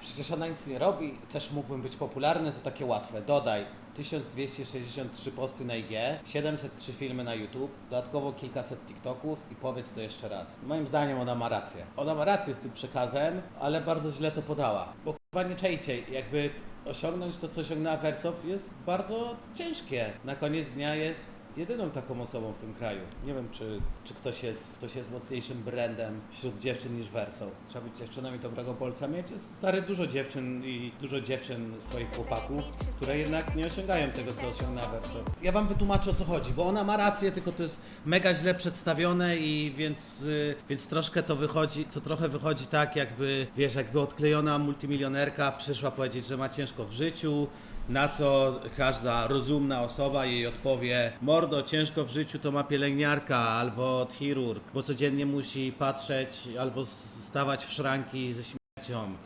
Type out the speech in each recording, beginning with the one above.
przecież ona nic nie robi, też mógłbym być popularny, to takie łatwe. Dodaj 1263 posty na IG, 703 filmy na YouTube, dodatkowo kilkaset TikToków i powiedz to jeszcze raz. Moim zdaniem ona ma rację. Ona ma rację z tym przekazem, ale bardzo źle to podała. Bo chyba nie czajcie, jakby osiągnąć to, co osiągnęła Wersow jest bardzo ciężkie. Na koniec dnia jest jedyną taką osobą w tym kraju. Nie wiem, czy, czy ktoś, jest, ktoś jest mocniejszym brandem wśród dziewczyn niż Verso. Trzeba być dziewczyną i dobrego bolca mieć. Jest stary dużo dziewczyn i dużo dziewczyn swoich chłopaków, które jednak nie osiągają tego, co osiągnęła Verso. Ja wam wytłumaczę o co chodzi, bo ona ma rację, tylko to jest mega źle przedstawione i więc, y, więc troszkę to wychodzi, to trochę wychodzi tak, jakby, wiesz, jakby odklejona multimilionerka przyszła powiedzieć, że ma ciężko w życiu, na co każda rozumna osoba jej odpowie: Mordo, ciężko w życiu to ma pielęgniarka albo chirurg, bo codziennie musi patrzeć albo stawać w szranki ze śmiercią.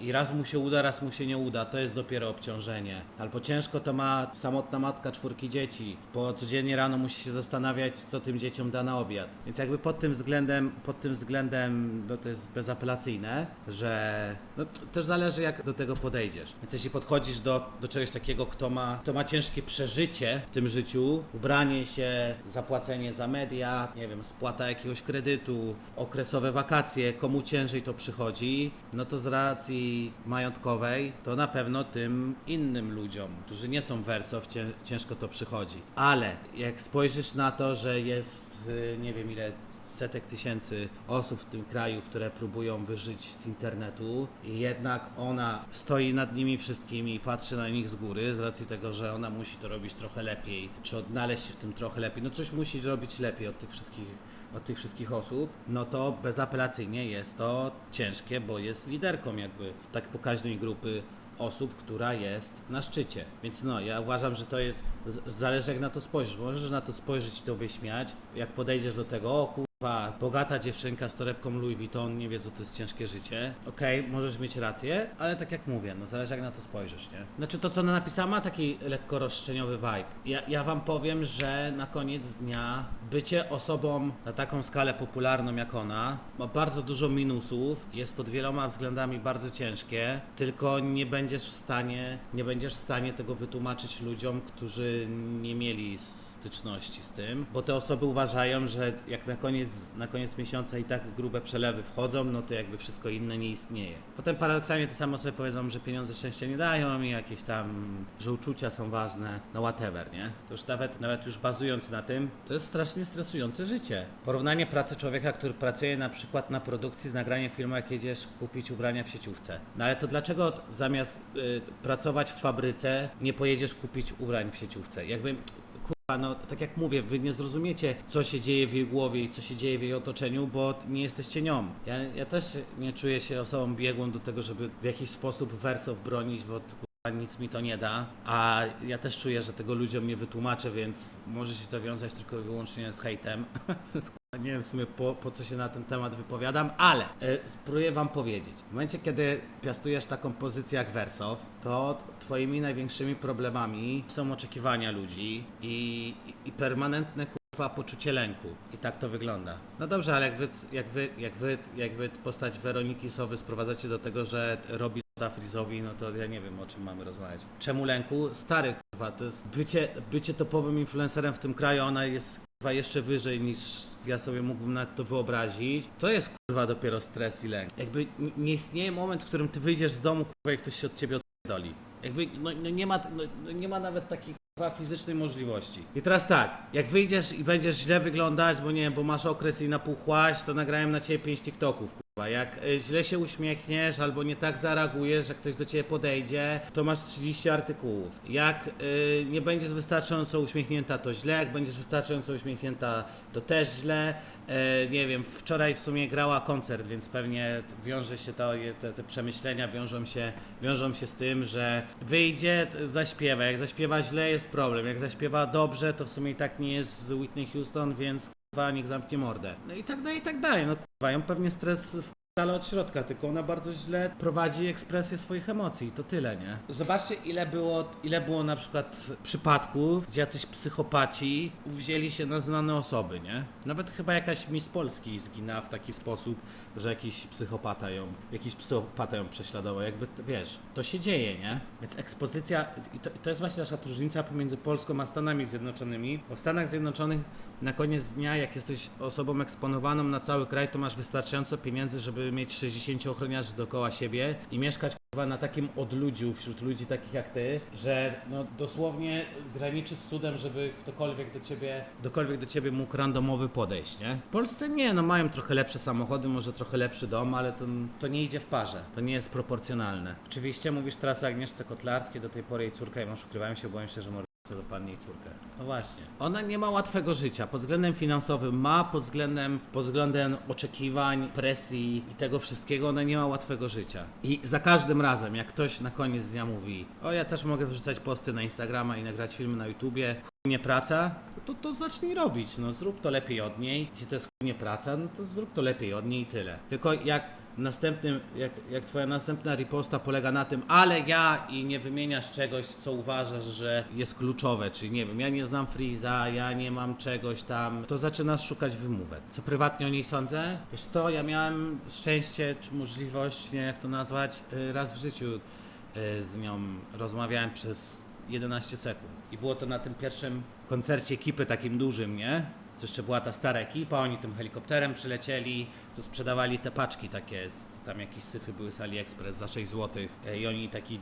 I raz mu się uda, raz mu się nie uda. To jest dopiero obciążenie. Albo ciężko to ma samotna matka czwórki dzieci, bo codziennie rano musi się zastanawiać, co tym dzieciom da na obiad. Więc jakby pod tym względem, pod tym względem no to jest bezapelacyjne, że no, też zależy jak do tego podejdziesz. Więc jeśli podchodzisz do, do czegoś takiego, kto ma, kto ma ciężkie przeżycie w tym życiu, ubranie się, zapłacenie za media, nie wiem, spłata jakiegoś kredytu, okresowe wakacje, komu ciężej to przychodzi, no to z racji majątkowej, to na pewno tym innym ludziom, którzy nie są wersow, cię, ciężko to przychodzi. Ale jak spojrzysz na to, że jest, y, nie wiem ile setek tysięcy osób w tym kraju, które próbują wyżyć z internetu i jednak ona stoi nad nimi wszystkimi i patrzy na nich z góry z racji tego, że ona musi to robić trochę lepiej, czy odnaleźć się w tym trochę lepiej. No coś musi robić lepiej od tych wszystkich od tych wszystkich osób, no to bezapelacyjnie jest to ciężkie, bo jest liderką jakby tak pokaźnej grupy osób, która jest na szczycie. Więc no, ja uważam, że to jest, zależy jak na to spojrzysz. Możesz na to spojrzeć i to wyśmiać. Jak podejdziesz do tego, o bogata dziewczynka z torebką Louis Vuitton, nie wie co to jest ciężkie życie. Okej, możesz mieć rację, ale tak jak mówię, no zależy jak na to spojrzysz, nie? Znaczy to, co ona napisała, ma taki lekko roszczeniowy vibe. Ja, ja wam powiem, że na koniec dnia bycie osobą na taką skalę popularną jak ona ma bardzo dużo minusów, jest pod wieloma względami bardzo ciężkie, tylko nie będziesz w stanie, nie będziesz w stanie tego wytłumaczyć ludziom, którzy nie mieli styczności z tym, bo te osoby uważają, że jak na koniec, na koniec miesiąca i tak grube przelewy wchodzą, no to jakby wszystko inne nie istnieje. Potem paradoksalnie te same osoby powiedzą, że pieniądze szczęścia nie dają i jakieś tam, że uczucia są ważne, no whatever, nie? To już nawet, nawet już bazując na tym, to jest strasznie stresujące życie. Porównanie pracy człowieka, który pracuje na przykład na produkcji z nagraniem filmu, jak jedziesz kupić ubrania w sieciówce. No ale to dlaczego zamiast y, pracować w fabryce, nie pojedziesz kupić ubrań w sieciówce? Jakby Kurwa, No, tak jak mówię, wy nie zrozumiecie, co się dzieje w jej głowie i co się dzieje w jej otoczeniu, bo nie jesteście nią. Ja, ja też nie czuję się osobą biegłą do tego, żeby w jakiś sposób wersow bronić, bo kurwa, nic mi to nie da. A ja też czuję, że tego ludziom nie wytłumaczę, więc może się to wiązać tylko i wyłącznie z hejtem. Nie wiem w sumie po, po co się na ten temat wypowiadam, ale e, spróbuję wam powiedzieć. W momencie, kiedy piastujesz taką pozycję jak Wersow, to twoimi największymi problemami są oczekiwania ludzi i, i, i permanentne kurwa poczucie lęku. I tak to wygląda. No dobrze, ale jak wy, jak wy, jak wy, jak wy postać Weroniki Sowy sprowadzacie do tego, że robi da Frizowi, no to ja nie wiem o czym mamy rozmawiać. Czemu lęku? Stary kurwa, to jest bycie, bycie topowym influencerem w tym kraju, ona jest kurwa jeszcze wyżej niż ja sobie mógłbym nawet to wyobrazić. To jest kurwa dopiero stres i lęk. Jakby nie istnieje moment, w którym ty wyjdziesz z domu kurwa i ktoś się od ciebie odpierdoli. Jakby no, no nie, ma, no, no nie ma nawet takiej kurwa fizycznej możliwości. I teraz tak, jak wyjdziesz i będziesz źle wyglądać, bo nie wiem, bo masz okres i napuchłaś, to nagrałem na ciebie 5 TikToków. kurwa. Jak y, źle się uśmiechniesz albo nie tak zareagujesz, jak ktoś do ciebie podejdzie, to masz 30 artykułów. Jak y, nie będziesz wystarczająco uśmiechnięta, to źle. Jak będziesz wystarczająco uśmiechnięta, to też źle. E, nie wiem, wczoraj w sumie grała koncert, więc pewnie wiąże się to, te, te przemyślenia wiążą się, wiążą się z tym, że wyjdzie, zaśpiewa. Jak zaśpiewa źle, jest problem. Jak zaśpiewa dobrze, to w sumie i tak nie jest Whitney Houston, więc kurwa, niech zamknie mordę. No i tak dalej, i tak dalej. No kurwa, pewnie stres ale od środka, tylko ona bardzo źle prowadzi ekspresję swoich emocji i to tyle, nie? Zobaczcie, ile było, ile było na przykład przypadków, gdzie jacyś psychopaci wzięli się na znane osoby, nie? Nawet chyba jakaś Miss Polski zginęła w taki sposób, że jakiś psychopata ją, jakiś psychopata ją prześladował, jakby, wiesz, to się dzieje, nie? Więc ekspozycja, i to, i to jest właśnie nasza różnica pomiędzy Polską a Stanami Zjednoczonymi, bo w Stanach Zjednoczonych na koniec dnia, jak jesteś osobą eksponowaną na cały kraj, to masz wystarczająco pieniędzy, żeby mieć 60 ochroniarzy dookoła siebie i mieszkać na takim odludziu wśród ludzi takich jak ty, że no, dosłownie graniczy z cudem, żeby ktokolwiek do ciebie, ktokolwiek do ciebie mógł randomowy podejść, nie? W Polsce nie, no mają trochę lepsze samochody, może trochę lepszy dom, ale to, to nie idzie w parze, to nie jest proporcjonalne. Oczywiście mówisz teraz o Agnieszce Kotlarskiej, do tej pory jej córka i mąż ukrywają się, boję się, że może dopadnie jej córkę. No właśnie. Ona nie ma łatwego życia. Pod względem finansowym ma, pod względem, pod względem oczekiwań, presji i tego wszystkiego ona nie ma łatwego życia. I za każdym razem, jak ktoś na koniec dnia mówi, o ja też mogę wrzucać posty na Instagrama i nagrać filmy na YouTubie, nie praca, to to zacznij robić. No zrób to lepiej od niej. Jeśli to jest nie praca, no to zrób to lepiej od niej i tyle. Tylko jak następnym, jak, jak twoja następna riposta polega na tym, ale ja i nie wymieniasz czegoś, co uważasz, że jest kluczowe, czyli nie wiem, ja nie znam Freeza, ja nie mam czegoś tam, to zaczynasz szukać wymówek. Co prywatnie o niej sądzę? Wiesz co, ja miałem szczęście, czy możliwość, nie wiem jak to nazwać, y, raz w życiu y, z nią rozmawiałem przez 11 sekund. I było to na tym pierwszym koncercie ekipy takim dużym, nie? Co jeszcze była ta stara ekipa, oni tym helikopterem przylecieli, to sprzedawali te paczki takie, tam jakieś syfy były z AliExpress za 6 zł i oni taki y,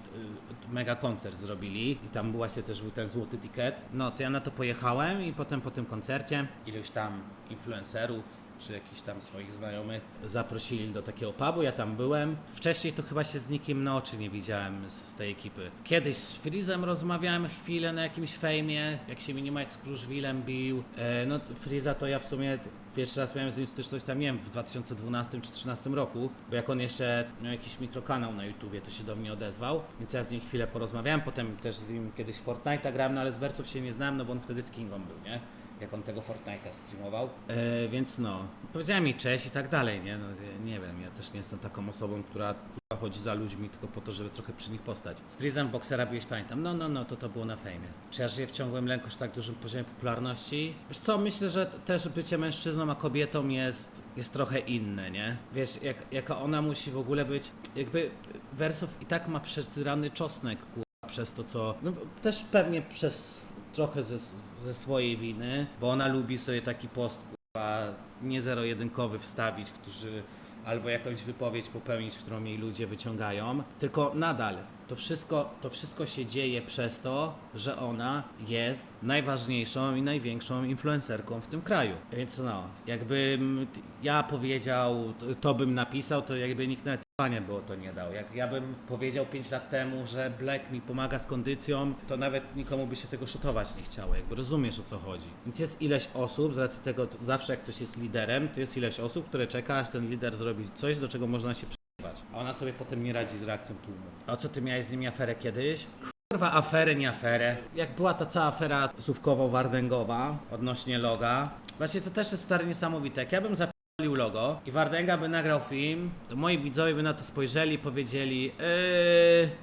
mega koncert zrobili i tam właśnie też był ten złoty ticket. No to ja na to pojechałem i potem po tym koncercie iluś tam influencerów czy jakichś tam swoich znajomych zaprosili do takiego pubu, ja tam byłem. Wcześniej to chyba się z nikim na oczy nie widziałem z tej ekipy. Kiedyś z Freezem rozmawiałem chwilę na jakimś fejmie, jak się Minimike z Kruszwilem bił. E, no Freeza to ja w sumie pierwszy raz miałem z nim styczność tam, nie wiem, w 2012 czy 2013 roku, bo jak on jeszcze miał jakiś mikrokanał na YouTubie, to się do mnie odezwał, więc ja z nim chwilę porozmawiałem, potem też z nim kiedyś Fortnite'a grałem, no ale z wersów się nie znałem, no bo on wtedy z Kingą był, nie? Jak on tego Fortnite'a streamował. E, więc no, powiedziałem mi cześć i tak dalej, nie? No, nie, wiem, ja też nie jestem taką osobą, która chodzi za ludźmi tylko po to, żeby trochę przy nich postać. Z Freezem Boxera byłeś, pamiętam, no, no, no, to to było na fejmie. Czy ja żyję w ciągłym lęku tak dużym poziomie popularności? Wiesz co, myślę, że też bycie mężczyzną a kobietą jest, jest trochę inne, nie? Wiesz, jak, jaka ona musi w ogóle być, jakby Wersow i tak ma przetyrany czosnek, kurwa, przez to, co. No, też pewnie przez trochę ze, ze swojej winy, bo ona lubi sobie taki post kurwa, nie zero-jedynkowy wstawić, którzy albo jakąś wypowiedź popełnić, którą jej ludzie wyciągają. Tylko nadal to wszystko, to wszystko się dzieje przez to, że ona jest najważniejszą i największą influencerką w tym kraju. Więc no, jakbym ja powiedział, to, to bym napisał, to jakby nikt nawet Panie było to nie dał. Jak ja bym powiedział 5 lat temu, że Black mi pomaga z kondycją, to nawet nikomu by się tego szotować nie chciało. Jakby rozumiesz o co chodzi. Więc jest ileś osób, z racji tego, zawsze jak ktoś jest liderem, to jest ileś osób, które czeka, aż ten lider zrobi coś, do czego można się przyjmować. A ona sobie potem nie radzi z reakcją tłumu. A co ty miałeś z nimi aferę kiedyś? Kurwa, aferę, nie aferę. Jak była ta cała afera słówkowo-wardęgowa odnośnie loga, właśnie to też jest stary niesamowite. Jak ja bym zap Palił logo i Wardęga by nagrał film, to moi widzowie by na to spojrzeli i powiedzieli yy,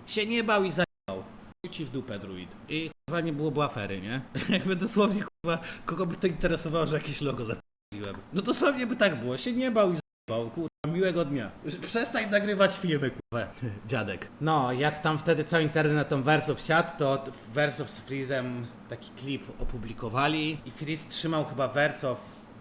się nie bał i zajebał. Chuj ci w dupę, druid. I kurwa nie byłoby afery, nie? Jakby dosłownie kurwa, kogo by to interesowało, że jakieś logo zapaliłem. No dosłownie by tak było, się nie bał i zajebał, kurwa. Miłego dnia. Przestań nagrywać filmy, kurwa, dziadek. No, jak tam wtedy cały internet na tą Verso wsiadł, to Verso z Freezem taki klip opublikowali i Freeze trzymał chyba Verso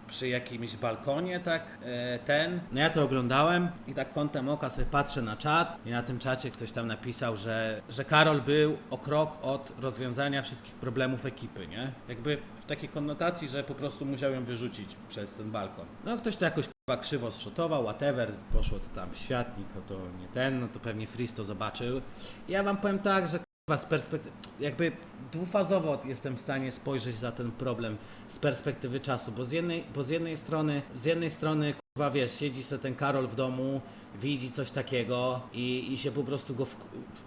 przy jakimś balkonie, tak, e, ten. No ja to oglądałem i tak kątem oka sobie patrzę na czat i na tym czacie ktoś tam napisał, że, że Karol był o krok od rozwiązania wszystkich problemów ekipy, nie? Jakby w takiej konnotacji, że po prostu musiał ją wyrzucić przez ten balkon. No ktoś to jakoś Chyba krzywo zszotował, whatever, poszło to tam w światnik, no to nie ten, no to pewnie Freeze to zobaczył. Ja wam powiem tak, że z perspektywy, jakby dwufazowo jestem w stanie spojrzeć za ten problem z perspektywy czasu, bo z jednej, bo z jednej strony, z jednej strony kurwa wiesz, siedzi sobie ten Karol w domu, widzi coś takiego i, i się po prostu go, w,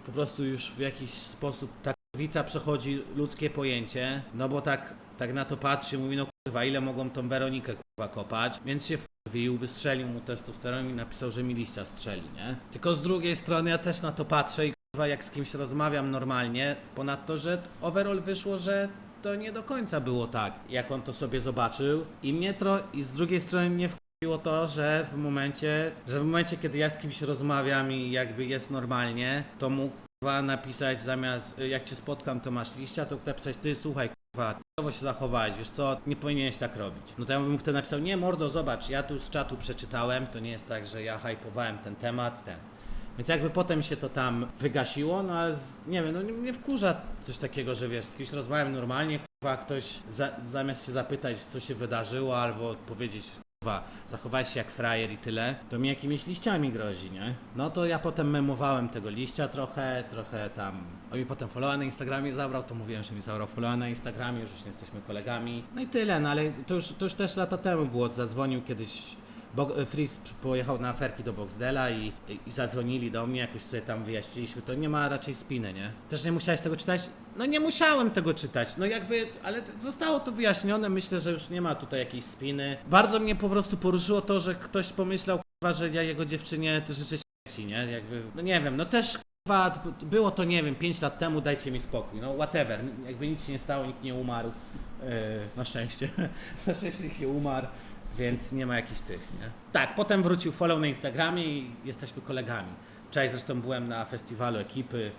po prostu już w jakiś sposób ta Wica przechodzi ludzkie pojęcie, no bo tak, tak na to patrzy, mówi, no kurwa, ile mogą tą Weronikę kurwa kopać, więc się wkurwił, wystrzelił mu testosteron i napisał, że mi liścia strzeli, nie? Tylko z drugiej strony ja też na to patrzę i jak z kimś rozmawiam normalnie, ponadto, że overall wyszło, że to nie do końca było tak, jak on to sobie zobaczył i mnie tro... i z drugiej strony mnie wkurwiło to, że w momencie, że w momencie, kiedy ja z kimś rozmawiam i jakby jest normalnie, to mógł kurwa napisać zamiast y, jak cię spotkam, to masz liścia, to napisać ty słuchaj kurwa, Kurwa się zachowałeś, wiesz co, nie powinieneś tak robić. No to ja bym mu wtedy napisał, nie mordo, zobacz, ja tu z czatu przeczytałem, to nie jest tak, że ja hypowałem ten temat, ten. Więc jakby potem się to tam wygasiło, no ale z, nie wiem, no nie- mnie wkurza coś takiego, że wiesz, z kimś rozmawiam normalnie, kurwa, ktoś za, zamiast się zapytać, co się wydarzyło, albo powiedzieć, kurwa, zachowałeś się jak frajer i tyle, to mi jakimiś liściami grozi, nie? No to ja potem memowałem tego liścia trochę, trochę tam, on mi potem followa na Instagramie zabrał, to mówiłem, że mi zabrał followa na Instagramie, że już nie jesteśmy kolegami, no i tyle, no ale to już, to już też lata temu było, zadzwonił kiedyś Bo, Freeze pojechał na aferki do Boxdela i, i zadzwonili do mnie, jakoś sobie tam wyjaśniliśmy, to nie ma raczej spiny, nie? Też nie musiałeś tego czytać? No nie musiałem tego czytać, no jakby, ale zostało to wyjaśnione, myślę, że już nie ma tutaj jakiejś spiny. Bardzo mnie po prostu poruszyło to, że ktoś pomyślał, że ja jego dziewczynie życzę śmierci, nie? Jakby, no nie wiem, no też kurwa, było to, nie wiem, 5 lat temu, dajcie mi spokój, no whatever, jakby nic się nie stało, nikt nie umarł, yy, na szczęście, na szczęście nikt nie umarł. Więc nie ma jakichś tych, nie? Tak, potem wrócił follow na Instagramie i jesteśmy kolegami. Wczoraj zresztą byłem na festiwalu ekipy,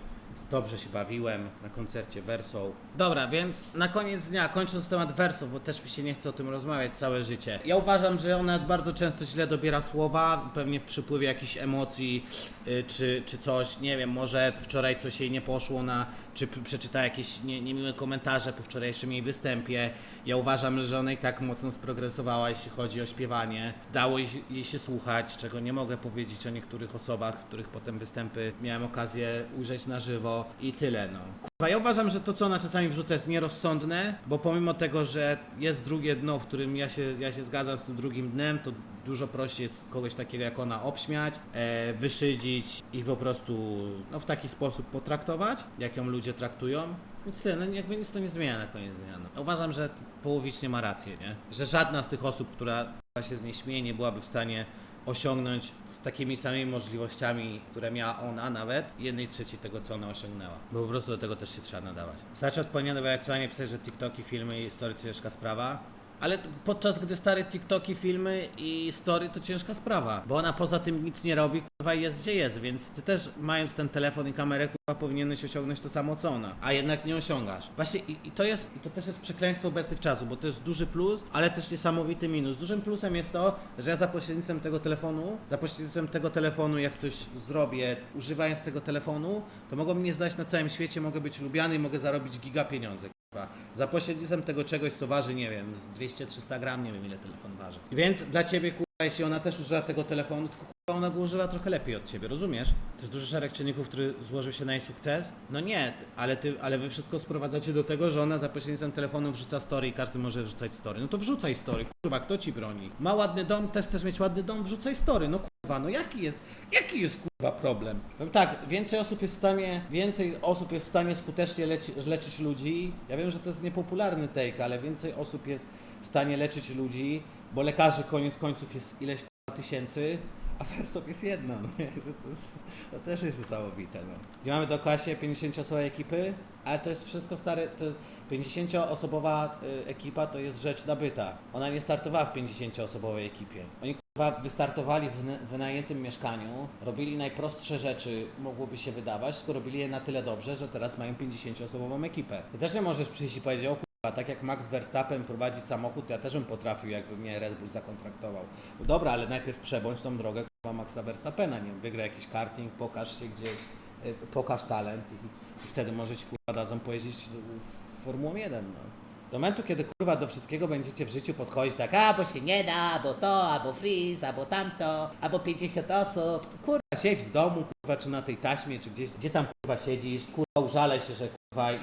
dobrze się bawiłem na koncercie Verso. Dobra, więc na koniec dnia, kończąc temat Verso, bo też mi się nie chce o tym rozmawiać całe życie. Ja uważam, że ona bardzo często źle dobiera słowa, pewnie w przypływie jakichś emocji y, czy, czy coś, nie wiem, może wczoraj coś jej nie poszło na, czy przeczytała jakieś nie, niemiłe komentarze po wczorajszym jej występie. Ja uważam, że ona i tak mocno sprogresowała, jeśli chodzi o śpiewanie. Dało jej, jej się słuchać, czego nie mogę powiedzieć o niektórych osobach, których potem występy miałem okazję ujrzeć na żywo i tyle, no. Kurwa, Ja uważam, że to, co ona czasami wrzuca jest nierozsądne, bo pomimo tego, że jest drugie dno, w którym ja się, ja się zgadzam z tym drugim dnem, to dużo prościej jest kogoś takiego jak ona obśmiać, e, wyszydzić i po prostu no, w taki sposób potraktować, jak ją ludzie traktują. Więc no jakby nic to nie zmienia na koniec dnia. No. Uważam, że połowicznie ma rację, nie? Że żadna z tych osób, która się z niej śmieje, nie byłaby w stanie osiągnąć z takimi samymi możliwościami, które miała ona nawet, jednej trzeciej tego, co ona osiągnęła. Bo po prostu do tego też się trzeba nadawać. Starczy odpowiednio wybrać słowa, nie pisać, że TikToki, filmy i story to ciężka sprawa. Ale podczas gdy stare TikToki, filmy i story to ciężka sprawa, bo ona poza tym nic nie robi, kurwa jest gdzie jest, więc ty też mając ten telefon i kamerę, kurwa powinieneś osiągnąć to samo co ona, a jednak nie osiągasz. Właśnie i, i to jest, to też jest przekleństwo obecnych czasów, bo to jest duży plus, ale też niesamowity minus. Dużym plusem jest to, że ja za pośrednictwem tego telefonu, za pośrednictwem tego telefonu, jak coś zrobię, używając tego telefonu, to mogą mnie znać na całym świecie, mogę być lubiany i mogę zarobić giga pieniądze. Za pośrednictwem tego czegoś, co waży, nie wiem, z 200-300 gram, nie wiem ile telefon waży. Więc dla ciebie, kurwa, jeśli ona też używa tego telefonu, to kurwa, ona go używa trochę lepiej od ciebie, rozumiesz? To jest duży szereg czynników, który złożył się na jej sukces. No nie, ale ty, ale wy wszystko sprowadzacie do tego, że ona za pośrednictwem telefonu wrzuca story i każdy może wrzucać story. No to wrzucaj story, kurwa, kto ci broni? Ma ładny dom, też chcesz mieć ładny dom, wrzucaj story, no kurwa, no jaki jest, jaki jest kurwa problem? Powiem Tak, więcej osób jest w stanie, więcej osób jest w stanie skutecznie leci, leczyć ludzi. Ja wiem, że to jest niepopularny take, ale więcej osób jest w stanie leczyć ludzi, bo lekarzy koniec końców jest ileś kurwa, tysięcy, a wersów jest jedna, no to, to też jest niesamowite, no. Gdzie mamy dookoła siebie 50-osobowej ekipy, ale to jest wszystko stare, to 50-osobowa y, ekipa to jest rzecz nabyta. Ona nie startowała w 50-osobowej ekipie. Oni wystartowali w wyna- wynajętym mieszkaniu, robili najprostsze rzeczy, mogłoby się wydawać, tylko robili je na tyle dobrze, że teraz mają 50-osobową ekipę. Ty też nie możesz przyjść i powiedzieć, o kurwa, tak jak Max Verstappen prowadzić samochód, ja też bym potrafił, jakby mnie Red Bull zakontraktował. No dobra, ale najpierw przebądź tą drogę kurwa Maxa Verstappena, nie wiem, wygraj jakiś karting, pokaż się gdzieś, y, pokaż talent i, i wtedy może ci kurwa dadzą pojeździć w Formułą 1, no. Do momentu, kiedy kurwa do wszystkiego będziecie w życiu podchodzić tak, a bo się nie da, bo to, albo freeze, albo tamto, albo 50 osób, kurwa siedź w domu, kurwa, czy na tej taśmie, czy gdzieś, gdzie tam kurwa siedzisz, kurwa użalaj się, że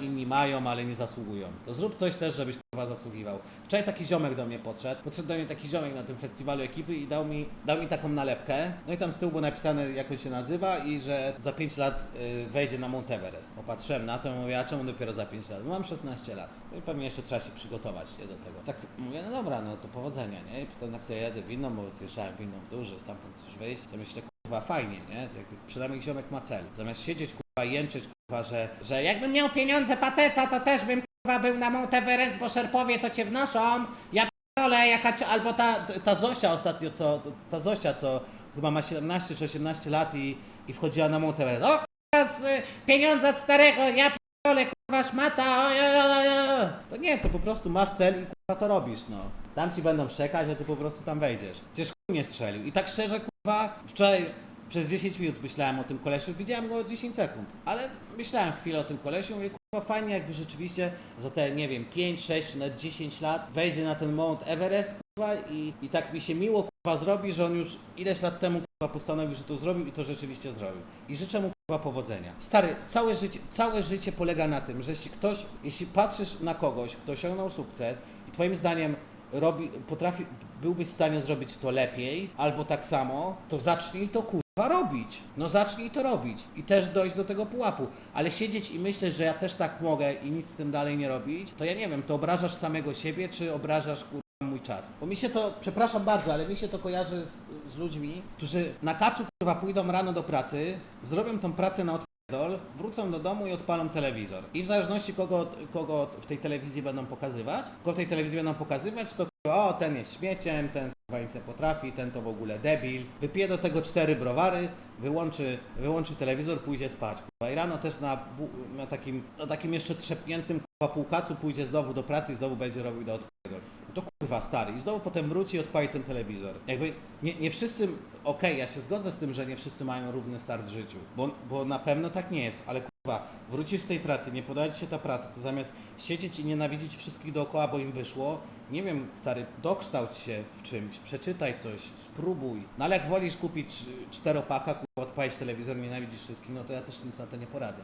inni mają, ale nie zasługują. To zrób coś też, żebyś kurwa zasługiwał. Wczoraj taki ziomek do mnie podszedł, podszedł do mnie taki ziomek na tym festiwalu ekipy i dał mi, dał mi taką nalepkę, no i tam z tyłu było napisane jak on się nazywa i że za 5 lat y, wejdzie na Mount Everest. Popatrzyłem na to i mówię, a czemu dopiero za 5 lat? Mam 16 lat. No i pewnie jeszcze trzeba się przygotować nie, do tego. Tak mówię, no dobra, no to powodzenia, nie? I potem tak sobie jedę winną, bo zjeżdżałem winną w że stamtąd też wyjść, to myślę, kurwa fajnie, nie? To jakby przynajmniej ziomek ma cel. Zamiast siedzieć kurwa jęczeć że, że jakbym miał pieniądze pateca, to też bym kurwa był na Mount Everest, bo szerpowie to cię wnoszą. Ja ale jaka ci- albo ta, ta Zosia ostatnio, co, ta Zosia, co chyba ma 17 czy 18 lat i, i wchodziła na Mount Everest. O kurwa, z, y, pieniądze od starego, ja p***ole, kurwa szmata, oj, oj. To nie, to po prostu masz cel i kurwa to robisz, no. Tam ci będą szczekać, a ty po prostu tam wejdziesz. Przecież chuj nie strzelił. I tak szczerze, kurwa, wczoraj przez 10 minut myślałem o tym kolesiu, widziałem go 10 sekund, ale myślałem chwilę o tym kolesiu, mówię, kurwa, fajnie jakby rzeczywiście za te, nie wiem, 5, 6 czy nawet 10 lat wejdzie na ten Mount Everest, kurwa, i, i tak mi się miło, kurwa, zrobi, że on już ileś lat temu, kurwa, postanowił, że to zrobił i to rzeczywiście zrobił. I życzę mu, kurwa, powodzenia. Stary, całe życie, całe życie polega na tym, że jeśli ktoś, jeśli patrzysz na kogoś, kto osiągnął sukces i twoim zdaniem robi, potrafi, byłbyś w stanie zrobić to lepiej, albo tak samo, to zacznij to kurwa robić. No zacznij to robić i też dojść do tego pułapu. Ale siedzieć i myśleć, że ja też tak mogę i nic z tym dalej nie robić, to ja nie wiem, to obrażasz samego siebie, czy obrażasz kurwa mój czas. Bo mi się to, przepraszam bardzo, ale mi się to kojarzy z, z ludźmi, którzy na kacu kurwa pójdą rano do pracy, zrobią tą pracę na odpierdol, wrócą do domu i odpalą telewizor. I w zależności kogo, kogo w tej telewizji będą pokazywać, kogo w tej telewizji będą pokazywać, to o ten jest śmieciem, ten kurwa nic nie potrafi, ten to w ogóle debil. Wypije do tego cztery browary, wyłączy, wyłączy telewizor, pójdzie spać. I rano też na, na, takim, na takim jeszcze trzepniętym kurwa półkacu pójdzie znowu do pracy i znowu będzie robił do odpierdol. To kurwa stary i znowu potem wróci i odpali ten telewizor. Jakby nie, nie wszyscy, okej, ja się zgodzę z tym, że nie wszyscy mają równy start w życiu, bo, bo na pewno tak nie jest, ale kurwa, wrócisz z tej pracy, nie podoba ci się ta praca, to zamiast siedzieć i nienawidzić wszystkich dookoła, bo im wyszło, nie wiem, stary, dokształć się w czymś, przeczytaj coś, spróbuj. No ale jak wolisz kupić czteropaka, kurwa, odpalić telewizor, nienawidzisz wszystkich, no to ja też nic na to nie poradzę.